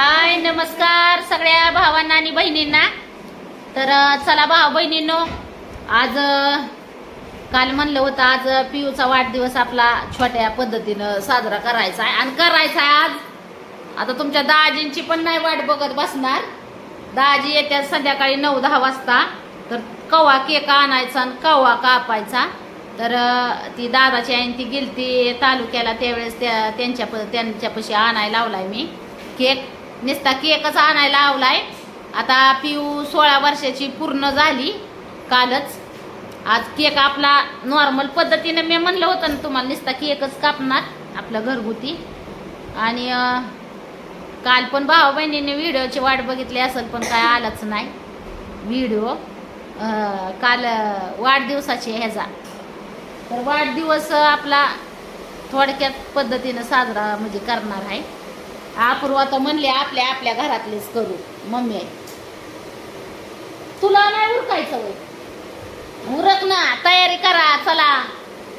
हाय नमस्कार सगळ्या भावांना आणि बहिणींना. तर चला भाव बहिणींनो आज काल म्हणलं होतं आज पियूचा वाढदिवस आपला छोट्या पद्धतीनं साजरा करायचा आहे. आणि करायचा आहे आज. आता तुमच्या दाजींची पण नाही वाट बघत बसणार. दाजी येत्या संध्याकाळी नऊ दहा वाजता. तर कवा केक आणायचा आणि कवा कापायचा. तर ती दादाची आईन ती गेलती तालुक्याला त्यावेळेस त्या त्यांच्या त्यांच्यापाशी आणायला लावलाय मी केक. नुसता केकच आणायला आवलाय आता पिऊ सोळा वर्षाची पूर्ण झाली कालच. आज केक आपला नॉर्मल पद्धतीने मी म्हणलं होतं ना तुम्हाला नुसता केकच कापणार आपलं घरगुती. आणि काल पण भाऊ बहिणीने व्हिडिओची वाट बघितली असेल पण काय आलंच नाही. व्हिडिओ काल वाढदिवसाची ह्याचा. तर वाढदिवस आपला थोडक्यात पद्धतीनं साजरा म्हणजे करणार आहे. अपूर्वा तर म्हणले आपल्या आपल्या घरातलेच करू. मम्मी आहे. तुला नाही उरकायचं वय उरक ना तयारी करा चला.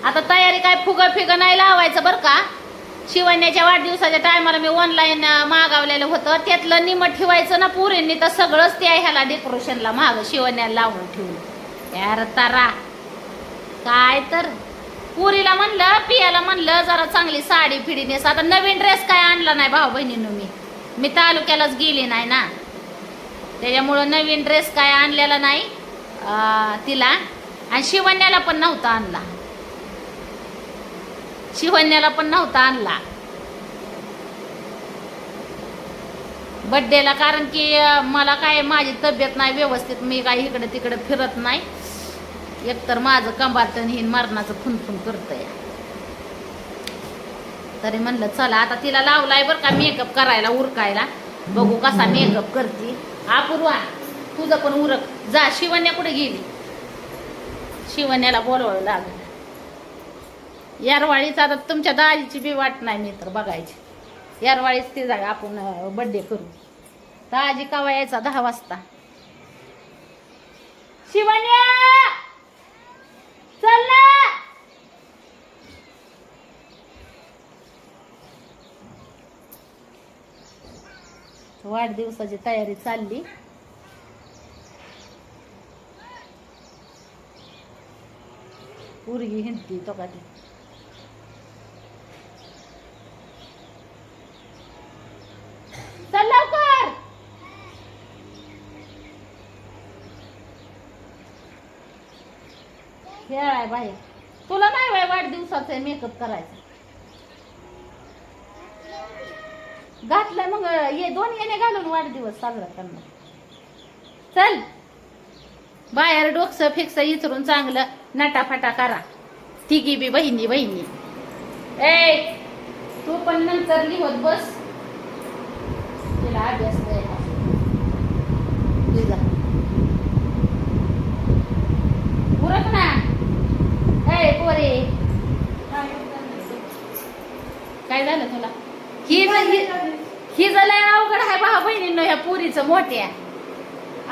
आता तयारी काय फुग फिग नाही लावायचं बरं का? शिवण्याच्या वाढदिवसाच्या टायमाला मी ऑनलाईन मागवलेलं होतं. त्यातलं निमट ठेवायचं ना पुरींनी तर सगळंच ते ह्याला डेकोरेशनला महाग शिवण्याला लावून ठेवलं. यार तारा. काय तर? पुरीला म्हणलं पियाला म्हणलं जरा चांगली साडी फिडी नेस. आता नवीन ड्रेस काय आणला नाही भाऊ बहिणीनं मी. मी तालुक्यालाच गेली नाही ना. त्याच्यामुळं नवीन ड्रेस काय आणलेला नाही तिला. आणि शिवण्याला पण नव्हता आणला. शिवण्याला पण नव्हता आणला. बड्डेला कारण की मला काय माझी तब्येत नाही व्यवस्थित. मी काय इकडे तिकडे फिरत नाही. एकतर माझं कंबातन हिन मरणाचं फुनफुन करतंय. तरी म्हणलं चला आता तिला लावलाय बरं का मेकअप करायला उरकायला. बघू कसा मेकअप करते. अपूर्वा तुझं पण उरक. जा शिवण्या कुठे गेली? शिवण्याला बोलवावं लागलं. यारवाळीच आता तुमच्या दाजीची बी वाट नाही मी तर बघायची. यारवाळीच ती जागा आपण बड्डे करू. दाजी कवा यायचा? दहा वाजता. शिवण्या! चल ना. वाढदिवसाची तयारी चालली. उरगी हिंडती तो का ती चल लवकर खेळाय बाहेर. तुला नाही बाय वाढदिवसाचा मेकअप करायचा. घातलाय मग ये दोन येणे घालून वाढदिवस साजरा करणार. चल. बाहेर डोकस फिक्स इचरून चांगलं नटाफटा करा. तिघी बी बहिणी बहिणी. ए तू पण नंतर लिहत बस. तिला अभ्यास द्यायला तुझा उरक ना ए पोरे काय झालं तुला ही ही- ही झालंय अवघड आहे भाऊ बहिणींनो ह्या पुरीचं मोठ्या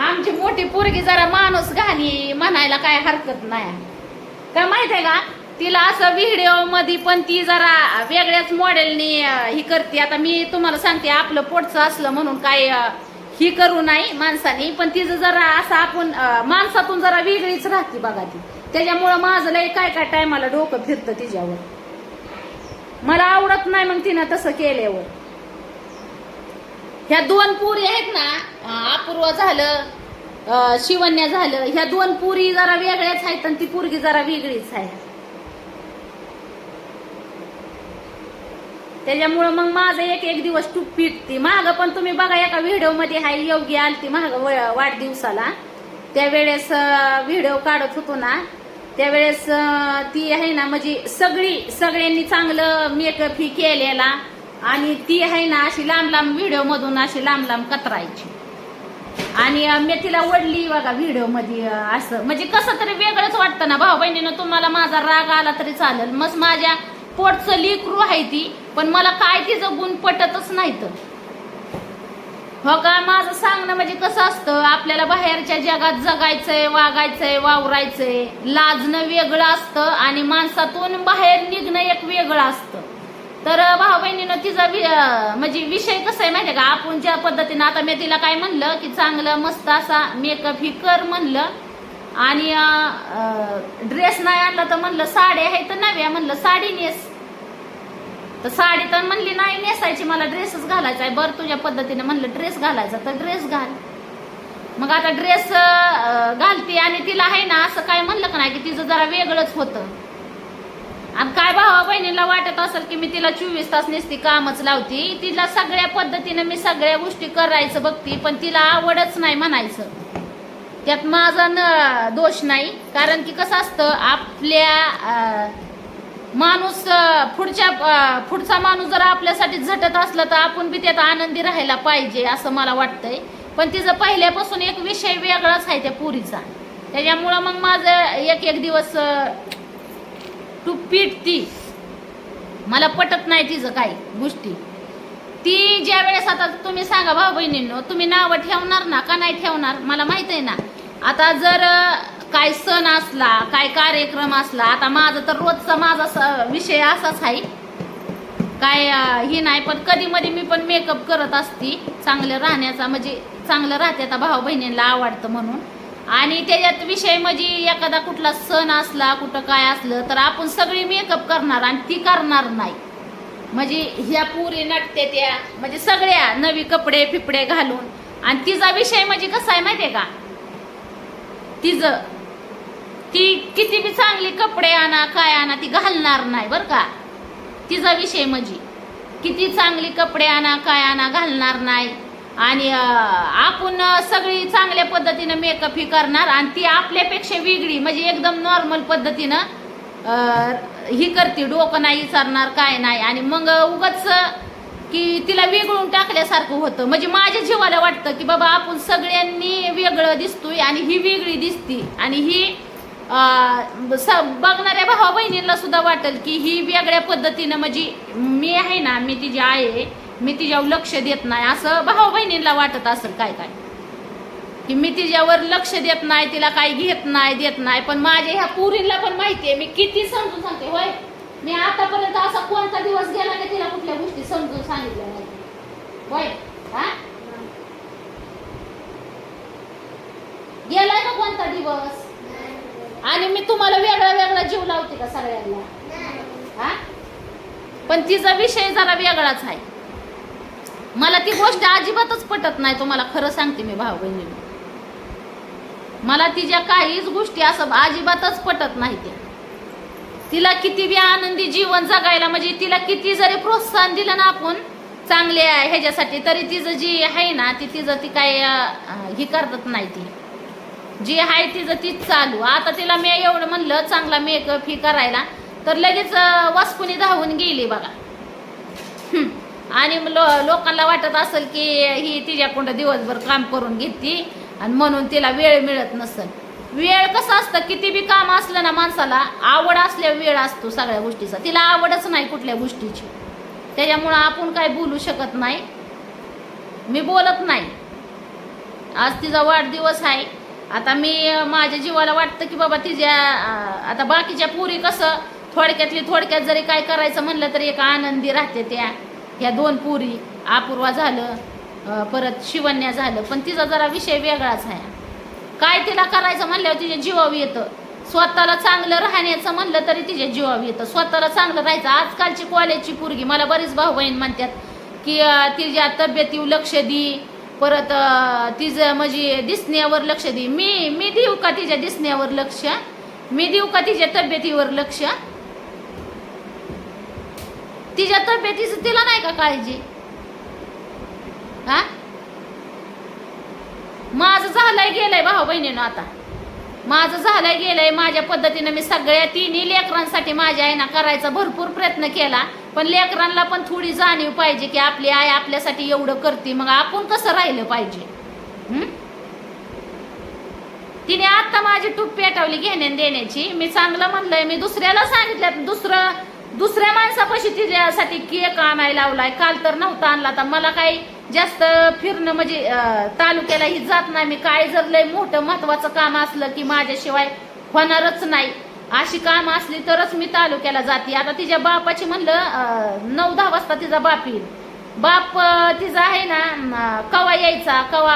आमची मोठी पोरगी जरा माणूस घाली म्हणायला काय हरकत नाही. का माहीत आहे का? तिला असं व्हिडिओमध्ये पण ती जरा वेगळ्याच मॉडेलनी ही करते. आता मी तुम्हाला सांगते आपलं पोटचं असलं म्हणून काय ही करू नाही माणसानी. पण तिचं जरा असं आपण माणसातून जरा वेगळीच राहते बघा ती. त्याच्यामुळं माझं लय काय काय टायमाला डोकं फिरतं तिच्यावर. मला आवडत नाही मग तिनं तसं केल्यावर. ह्या दोन पुरी आहेत ना अपूर्व झालं शिवन्या झालं ह्या दोन पुरी जरा वेगळ्याच आहेत आणि ती पुरगी जरा वेगळीच आहे. त्याच्यामुळं मग माझं एक एक दिवस टूप पिटते माग पण तुम्ही बघा एका व्हिडिओमध्ये हाय योगी आलती माग वाढदिवसाला. त्यावेळेस व्हिडिओ काढत होतो ना त्यावेळेस ती आहे ना म्हणजे सगळी सगळ्यांनी चांगलं मेकअप ही केलेला. आणि ती आहे ना अशी लांब लांब व्हिडिओ मधून अशी लांब लांब कतरायची. आणि मेथीला मी तिला ओढली बघा व्हिडिओमध्ये असं. म्हणजे कसं तरी वेगळंच वाटतं ना भाऊ बहिणीनं तुम्हाला माझा राग आला तरी चालेल. मग माझ्या पोटचं लिकरू आहे ती पण मला काय तिचं गुण पटतच नाही तर हो का? माझं सांगणं म्हणजे कसं असतं आपल्याला बाहेरच्या जगात जगायचंय वागायचंय वावरायचंय. लाजणं वेगळं असतं आणि माणसातून बाहेर निघणं एक वेगळं असतं. तर भाऊ बहिणीनं तिचा म्हणजे विषय कसा आहे माहिती का? आपण ज्या पद्धतीनं आता मी तिला काय म्हणलं की चांगलं मस्त असा मेकअप ही कर म्हणलं. आणि ड्रेस नाही आणला तर म्हणलं साडी आहे तर नव्या म्हणलं साडी नेस. तर साडी तर म्हणली नाही नेसायची मला ड्रेसच घालायचा आहे. बरं तुझ्या पद्धतीने म्हणलं ड्रेस घालायचा तर ड्रेस घाल. मग आता ड्रेस घालते आणि तिला आहे ना असं काय म्हणलं का नाही की तिचं जरा वेगळंच होतं. आणि काय भावा बहिणीला वाटत असेल की मी तिला चोवीस तास नेसती कामच लावती? तिला सगळ्या पद्धतीनं मी सगळ्या गोष्टी करायचं बघती पण तिला आवडच नाही म्हणायचं. त्यात माझा न दोष नाही कारण की कसं असतं आपल्या माणूस पुढच्या पुढचा माणूस जर आपल्यासाठी झटत असला तर आपण बी त्यात आनंदी राहायला पाहिजे असं मला वाटतंय. पण तिचं पहिल्यापासून एक विषय वेगळाच आहे त्या पुरीचा. त्याच्यामुळं मग माझं एक एक दिवस टू पीट ती. मला पटत नाही तिचं काही गोष्टी. ती ज्या वेळेस आता तुम्ही सांगा भाऊ बहिणींनो तुम्ही नावं ठेवणार ना का नाही ठेवणार मला माहीत आहे ना. आता जर काय सण असला काय कार्यक्रम असला आता माझं तर रोजचा माझा स- विषय असाच आहे. काय हे नाही पण कधी मध्ये मी पण मेकअप करत असती. चांगलं राहण्याचा म्हणजे चांगलं राहते आता भाऊ बहिणींना आवडतं म्हणून. आणि त्याच्यात विषय म्हणजे एखादा कुठला सण असला कुठं काय असलं तर आपण सगळी मेकअप करणार आणि ती करणार नाही. म्हणजे ह्या पुरी नटते त्या म्हणजे सगळ्या नवी कपडे फिपडे घालून. आणि तिचा विषय म्हणजे कसा आहे माहितीये का? तिचं ती किती बी चांगली कपडे आणा काय आणा ती घालणार नाही बर का? तिचा विषय म्हणजे किती चांगली कपडे आणा काय आणा घालणार नाही. आणि आपण सगळी चांगल्या पद्धतीनं मेकअप ही करणार आणि ती आपल्यापेक्षा वेगळी म्हणजे एकदम नॉर्मल पद्धतीनं ही करते. डोकं नाही विचारणार काय नाही. आणि मग उगच की तिला वेगळून टाकल्यासारखं होतं. म्हणजे माझ्या जीवाला वाटतं की बाबा आपण सगळ्यांनी वेगळं दिसतोय आणि ही वेगळी दिसती. आणि ही स- बघणाऱ्या भावा बहिणींना सुद्धा वाटेल की ही वेगळ्या पद्धतीनं म्हणजे मी आहे ना मी तिची आई आहे मी तिच्यावर लक्ष देत नाही. असं भावा बहिणींना वाटत असेल काय काय? की मी तिच्यावर लक्ष देत नाही तिला काही घेत नाही देत नाही. पण माझ्या ह्या पुरीला पण माहितीये मी किती समजून सांगते. होय? मी आतापर्यंत असा कोणता दिवस गेला की तिला कुठल्या गोष्टी समजून सांगितल्या नाही. होय? हा? गेलाय का कोणता दिवस? आणि मी तुम्हाला वेगळा वेगळा जीव लावते का सगळ्यांना? हा? पण तिचा विषय जरा वेगळाच आहे. मला ती गोष्ट अजिबातच पटत नाही तुम्हाला खरं सांगते मी भाऊ बहिणीला मला तिच्या काहीच गोष्टी असं अजिबातच पटत नाही त्या. तिला किती बी आनंदी जीवन जगायला म्हणजे तिला किती जरी प्रोत्साहन दिलं ना आपण चांगले आहे ह्याच्यासाठी तरी तिचं जी आहे ना ती तिचं ती काय ही करत नाही ती. जी आहे तिचं तीच चालू. आता तिला मी एवढं म्हणलं चांगला मेकअप ही करायला तर लगेच अं, धावून गेली बघा. आणि लो- लोकांना वाटत असेल की ही तिच्याकडं दिवसभर काम करून घेते आणि म्हणून तिला वेळ मिळत नसेल. वेळ कसं असतं? किती बी काम असलं ना माणसाला आवड असल्या वेळ असतो सगळ्या गोष्टीचा. तिला आवडच नाही कुठल्या गोष्टीची. त्याच्यामुळं आपण काय बोलू शकत नाही. मी बोलत नाही. आज तिचा वाढदिवस आहे. आता मी माझ्या जीवाला वाटतं की बाबा तिच्या आता बाकीच्या पुरी कसं थोडक्यातली थोडक्यात जरी काय करायचं म्हणलं तरी एक आनंदी राहते त्या. ह्या दोन पुरी अपूर्वा झालं परत शिवन्या झालं पण तिचा जरा विषय वेगळाच आहे. काय तिला करायचं म्हणल्यावर तिच्या जीवावर येतं. स्वतःला चांगलं राहण्याचं म्हणलं तरी तिच्या जीवावर येतं. स्वतःला चांगलं राहायचं. आजकालची कॉलेजची पोरगी मला बरीच भाऊ बहीण म्हणतात की तिच्या तब्येतीवर लक्ष दे परत अं, तिचं म्हणजे दिसण्यावर लक्ष दे. मी मी देऊ का तिच्या दिसण्यावर लक्ष? मी देऊ का तिच्या तब्येतीवर लक्ष? तिच्या तब्येतीचं तिला नाही का काळजी? हा? माझं झालंय गेलंय भाऊ बहिणीनं आता. माझं झालंय गेलंय. माझ्या पद्धतीनं मी सगळ्या तिन्ही लेकरांसाठी माझ्या आईना करायचा भरपूर प्रयत्न केला. पण लेकरांना पण थोडी जाणीव पाहिजे की आपली आई आपल्यासाठी एवढं करते. मग आपण कसं राहिलं पाहिजे? तिने आता माझी टूप पेटवली घेण्या देण्याची मी चांगलं म्हणलंय. मी दुसऱ्याला सांगितलं. दुसरं दुसऱ्या माणसापाशी तिच्यासाठी केक आणायला लावलाय. काल तर नव्हता आणला तर मला काही जास्त फिरणं म्हणजे तालुक्याला ही जात नाही. मी काय जर लय मोठं महत्वाचं काम असलं की माझ्याशिवाय होणारच नाही. अशी काम असली तरच मी तालुक्याला जाते. आता तिच्या बापाची म्हणलं नऊ दहा वाजता तिचा बाप येईल. बाप तिचा आहे ना कवा यायचा कवा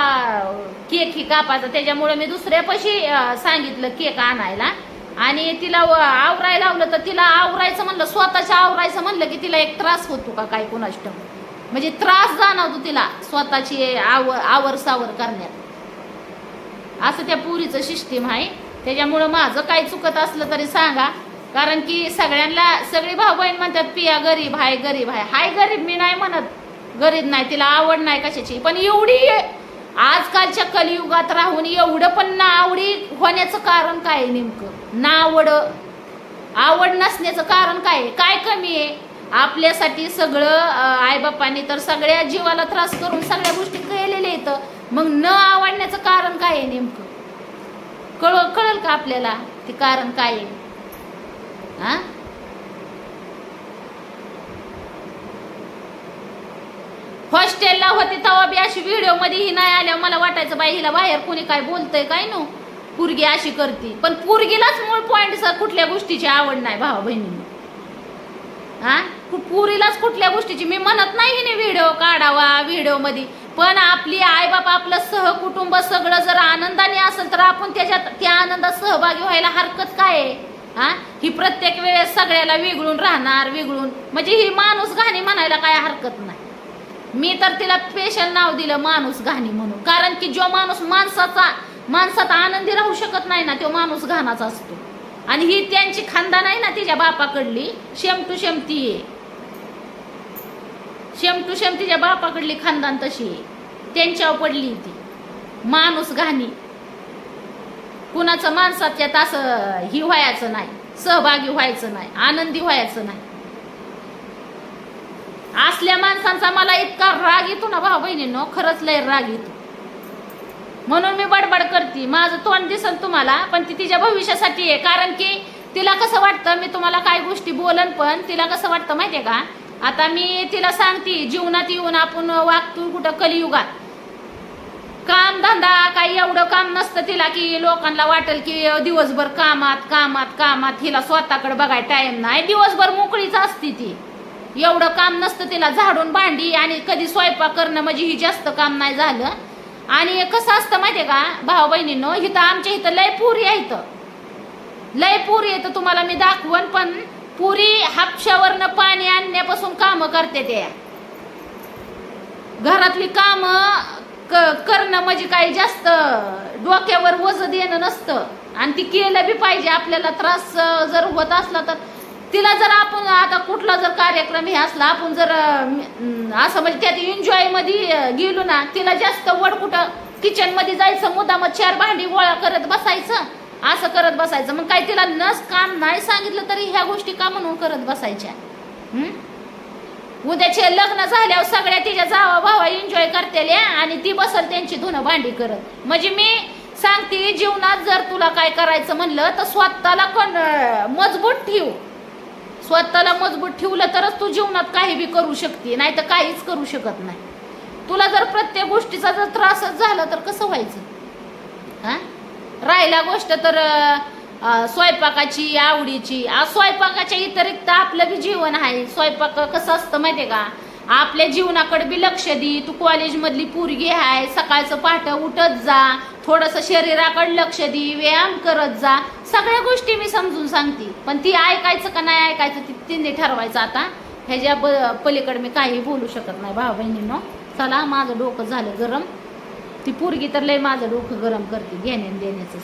केक ही कापायचा. त्याच्यामुळे मी दुसऱ्यापाशी सांगितलं केक आणायला. आणि तिला आवराय लावलं तर तिला आवरायचं म्हणलं स्वतःच्या आवरायचं म्हणलं की तिला एक त्रास होतो का काय कोणाष्ट म्हणजे त्रास जाणवतो तिला स्वतःची आव आवर सावर करण्यात. असं त्या पुरीचं सिस्टीम आहे. त्याच्यामुळं माझं काही चुकत असलं तरी सांगा. कारण की सगळ्यांना सगळी भाऊ बहीण म्हणतात पिया गरीब हाय गरीब हाय. हाय गरीब मी नाही म्हणत. गरीब नाही तिला आवड नाही कशाची. पण एवढी आजकालच्या कलियुगात राहून एवढं पण ना आवडी होण्याचं कारण काय आहे नेमकं? ना आवड आवड नसण्याचं कारण काय आहे? काय कमी आहे? आपल्यासाठी सगळं अं, आईबापांनी तर सगळ्या जीवाला त्रास करून सगळ्या गोष्टी केलेल्या आहेत. मग न आवडण्याचं कारण काय आहे नेमकं? कळ कळल का आपल्याला? ते कारण काय आहे? हा हॉस्टेलला होती तेव्हा बी अशी व्हिडिओमध्ये ही नाही आल्या. मला वाटायचं बाई हिला बाहेर कोणी काय बोलतंय काय नो? पुरगी अशी करते. पण पुरगीलाच मूळ पॉइंट कुठल्या गोष्टीची आवड नाही भावा बहिणींना. हा? पुरीलाच कुठल्या गोष्टीची? मी म्हणत नाही हिने व्हिडिओ काढावा व्हिडिओमध्ये पण आपली आई बाप आपलं सहकुटुंब सगळं जर आनंदाने असेल तर आपण त्याच्यात त्या आनंदात सहभागी व्हायला हरकत काय आहे? हा? ही प्रत्येक वेळेस सगळ्याला वेगळून राहणार वेगळून. म्हणजे ही माणूस घाणी म्हणायला काय हरकत नाही. मी तर तिला स्पेशल नाव दिलं माणूस घाणी म्हणून. कारण की जो माणूस माणसाचा माणसात आनंदी राहू शकत नाही ना तो माणूस घाणाचा असतो. आणि ही त्यांची खानदान आहे ना तिच्या बापाकडली शेम टू शेम ती आहे. शेम टू शेम तिच्या बापाकडली खानदान तशी आहे. त्यांच्यावर पडली ती. माणूस घाणी. कुणाचं माणसाच्यात असं ही व्हायचं नाही सहभागी व्हायचं नाही आनंदी व्हायचं नाही. असल्या माणसांचा मला इतका राग येतो ना भाऊ बहिणींनो खरंच लय राग येतो. म्हणून मी बडबड करते. माझं तोंड दिसन तुम्हाला पण ती तिच्या भविष्यासाठी आहे. कारण की तिला कसं वाटतं मी तुम्हाला काय गोष्टी बोलन पण तिला कसं वाटतं माहितीये का? आता मी तिला सांगते जीवनात येऊन आपण वागतो कुठं कलियुगात. काम धंदा काही एवढं काम नसतं तिला की लोकांना वाटेल की दिवसभर कामात कामात कामात हिला स्वतःकडे बघाय टाइम नाही. दिवसभर मोकळीच असते ती. एवढं काम नसतं तिला झाडून भांडी आणि कधी स्वयंपाक करणं म्हणजे ही जास्त काम नाही झालं. आणि कसं असतं माहितीये का भाऊ बहिणींनो इथं आमच्या इथं लय पुरी आहे इथं. लय पुरी येतं तुम्हाला मी दाखवन पण पुरी हापशावरनं पाणी आणण्यापासून कामं करते त्या घरातली कामं क- करणं म्हणजे काही जास्त डोक्यावर वजन देणं नसतं. आणि ती केलं बी पाहिजे आपल्याला त्रास जर होत असला तर. तिला जर आपण आता कुठला जर कार्यक्रम हे असला आपण जर असं म्हणजे त्यात एन्जॉयमध्ये गेलो ना तिला जास्त वड कुठं किचनमध्ये जायचं मुद्दाम चार भांडी गोळा करत बसायचं असं करत बसायचं. मग काय तिला नस काम नाही सांगितलं तरी ह्या गोष्टी का म्हणून करत बसायच्या? उद्याचे लग्न झाल्यावर सगळ्या तिच्या जावा भावा एन्जॉय करतेल्या आणि ती बसल त्यांची धुणं भांडी करत. म्हणजे मी सांगते जीवनात जर तुला काय करायचं म्हणलं तर स्वतःला कोण मजबूत ठेव. स्वतःला मजबूत ठेवलं तरच तू जीवनात काही बी करू शकते नाही तर काहीच करू शकत नाही. तुला जर प्रत्येक गोष्टीचा जर त्रासच झाला तर कसं व्हायचं? हा? राहिला गोष्ट तर स्वयंपाकाची आवडीची. आ, स्वयंपाकाच्या व्यतिरिक्त आपलं बी जीवन आहे. स्वयंपाक कसं असतं माहितीये का? आपल्या जीवनाकडे बी लक्ष दे. तू कॉलेजमधली पोरगी आहे. सकाळचं पहाट उठत जा. थोडंसं शरीराकडे लक्ष दे. व्यायाम करत जा. सगळ्या गोष्टी मी समजून सांगते. पण ती ऐकायचं का नाही ऐकायचं ती तिने ठरवायचं आता. ह्याच्या ब पलीकडे मी काही बोलू शकत नाही भाऊ बहिणींनो. चला माझं डोकं झालं गरम. ती पोरगी तर लय माझं डोकं गरम करते घेण्या देण्याचं